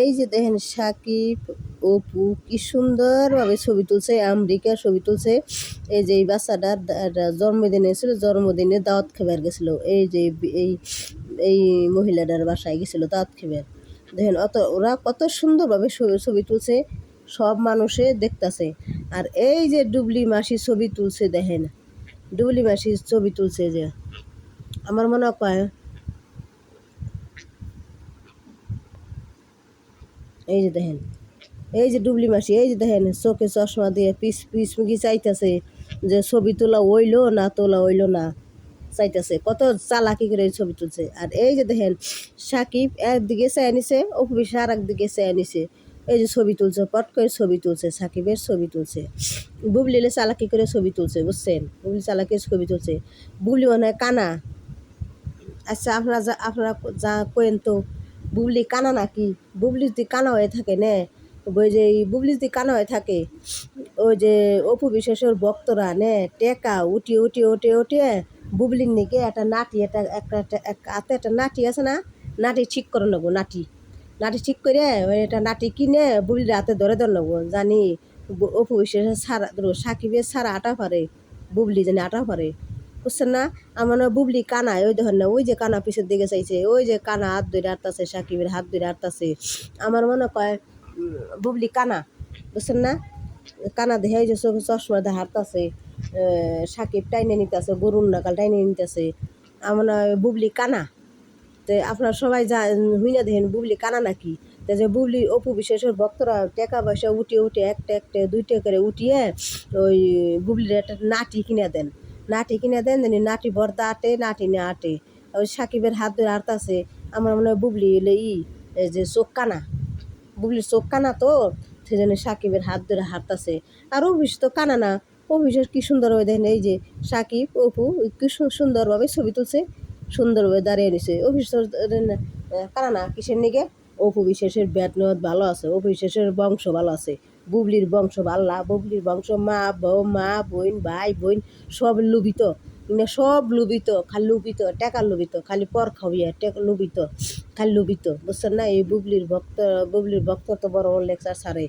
এই যে দেখেন সাকিব অপু কি সুন্দরভাবে ছবি তুলছে, আমেরিকা ছবি তুলছে। এই যে এই বাচ্চাটার জন্মদিনে এসেছিল জন্মদিনে দাওয়াত খেবার গেছিল। এই যে এই এই মহিলাটার বাসায় গেছিল দাওয়াত খেবার। দেখেন অত, ওরা কত সুন্দরভাবে ছবি তুলছে, সব মানুষে দেখতাছে। আর এই যে ডুবলি মাসি ছবি তুলছে, দেখেন। ডুবলি মাসি ছবি তুলছে যে, আমার মনে হয় এই যে দেখেন, এই যে ডুবলি মাসি, এই যে দেখেন, চোখে চশমা দিয়ে পিস পিস মুখি চাইতেছে যে ছবি তোলা হইল না তোলা হইল না, চাইতেছে। কত চালাকি করে ছবি তুলছে। আর এই যে দেখেন, সাকিব একদিকে চেয়ে নিছে, অফিস আর একদিকে চেয়ে নিছে। এই যে ছবি তুলছে, পট করে ছবি তুলছে, সাকিবের ছবি তুলছে। বুবলিলে চালাকি করে ছবি তুলছে, বুঝছেন? বুবলি চালাকি ছবি তুলছে। বুবলি মনে হয় কানা। আচ্ছা আপনারা যা আপনারা যা কোয়েন তো। বুবলি কানা নাকি? বুবলি যদি কানা হয়ে থাকে নে, ওই যে বুবলি যদি কানা হয়ে থাকে, ওই যে অপু বিশেষর ভক্তরা নে, টেকা উঠিয়ে উঠিয়ে উঠিয়ে উঠিয়ে বুবলির নিকে একটা নাটি একটা একটা একটা এক- হাতে একটা নাটি আছে না নাটি ঠিক করে নেব নাটি নাটি ঠিক করে ওই একটা নাটি কিনে বুবলির হাতে ধরে ধরে নেব, জানি অপু বিশেষের সারা, সাকিবের সারা আটা পারে বুবলি জানি আটা পারে বুঝছেন না। আমার বুবলি কানা ওই দেখেন না, ওই যে কানা পিছের দিকে চাইছে, ওই যে কানা হাত ধরে হাঁটতাছে সাকিবের হাত ধরে হাঁটতাছে আমার মনে কয়, বুবলি কানা, বুঝছেন না? কানা এই যে চোখে, চশমা দিয়ে হাঁটতাছে সাকিব টাইনে নিতেছে, গরুর নাকাল টাইনে নিতেছে। আমার বুবলি কানা। তো আপনারা সবাই যা, হুইনা দেখেন বুবলি কানা নাকি? তো যে বুবলি অপু বিশেষের ভক্তরা টাকা পয়সা উঠিয়ে উঠে একটা একটা, দুইটা করে উঠিয়ে ওই বুবলির একটা নাটি কিনে দেন। নাটি কিনে দেন, জানি নাটি ভর্তা আটে, নাটি না আটে। ওই সাকিবের হাত ধরে আটতাছে আমার মনে হয় বুবলি এলে ই যে চোখ কানা বুবলির চোখ কানা তো সেই জন্য সাকিবের হাত ধরে হাঁটতাছে। আর অফিস তো কানা না অফিসের কী সুন্দর হয়ে দেখেন, এই যে সাকিব, অপু কি সুন্দরভাবে ছবি তুলছে, সুন্দরভাবে দাঁড়িয়ে নিছে অফিস কানা না, কিসের নিকে অপু বিশেষের ব্যাট নেওয়াত ভালো আছে অপু বংশ ভালো আছে। বুবলির বংশ ভাল্লা বুবলির বংশ মা, বউ, মা, বোন, ভাই, বোন, সব লুবিত মানে সব লুবিত খালি লুবিত টাকা লুবিত খালি পর খাওয়িয়া টেকা লুবিত খালি লুবিত বুঝছেন না? এই বুবলির ভক্ত বুবলির ভক্ত তো বড় বড় লেকচার সারে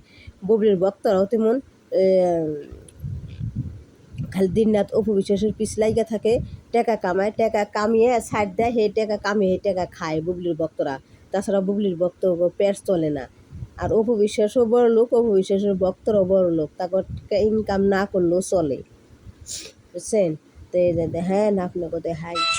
বুবলির ভক্তরাও তেমন খালি দিনরাত অপু বিশ্বাসের পিছ লাইগা থাকে, টাকা কামায়, টাকা কামিয়ে সাইড দেয় সেই টাকা কামিয়ে সেই টাকা খায় বুবলির ভক্তরা। তাছাড়া বুবলির ভক্ত পেট চলে না। আর অপু বিশ্বাসও বড় লোক অপু বিশ্বাসের ভক্তরাও বড় লোক তারপর ইনকাম না করলেও চলে। বুঝছেন? তো হ্যাঁ আপনাকে দেখাই তো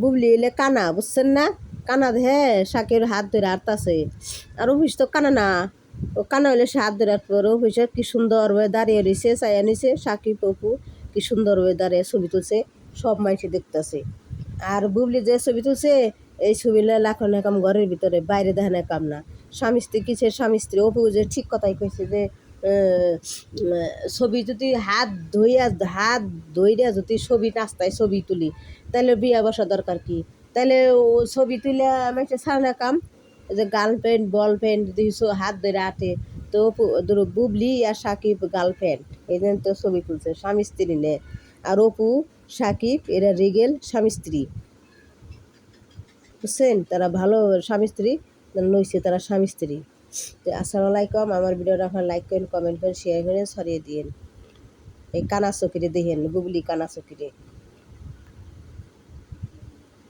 বুবলি এলে কানা, বুঝছেন না? কানা দেখে শাকের হাত ধরে হাঁটতাছে আর অফিস তো কানা না। ও কানা হইলে সে হাত ধরে আর অফিসে, কি সুন্দর হয়ে দাঁড়িয়ে রয়েছে চাইয়া নিছে সাকিব অপু কি সুন্দর হয়ে দাঁড়িয়ে ছবি তুলছে, সব মাইসে দেখতেছে। আর বুবলি যে ছবি তুলছে, এই ছবি লাখন কাম ঘরের ভিতরে, বাইরে দেখেন কাম না। স্বামী স্ত্রী কিসের স্বামী স্ত্রী? অপু যে ঠিক কথাই কইছে যে ছবি যদি হাত ধইয়া, হাত ধইরা যদি ছবি নাস্তায় ছবি তুলি তাহলে বিয়া বসা দরকার কি? তাহলে ছবি তুলে আমি একটা ছাড়া কাম যে গার্লফ্রেন্ড বলফ্রেন্ড যদি হাত ধরে আটে, তো ধরো বুবলি আর সাকিব গার্লফ্রেন্ড এই জন্য তো ছবি তুলছে, স্বামী স্ত্রী নে আর অপু, সাকিব, এরা রিগেল স্বামী স্ত্রী। বুঝছেন? তারা ভালো স্বামী স্ত্রী নইছে তারা স্বামী স্ত্রী। আসসালামু আলাইকুম আমার ভিডিওটা আপনার লাইক করেন কমেন্ট করেন শেয়ার করেন, ছড়িয়ে দিন এই কানা চকিরে দেখেন, গুগলি কানা চকিরে।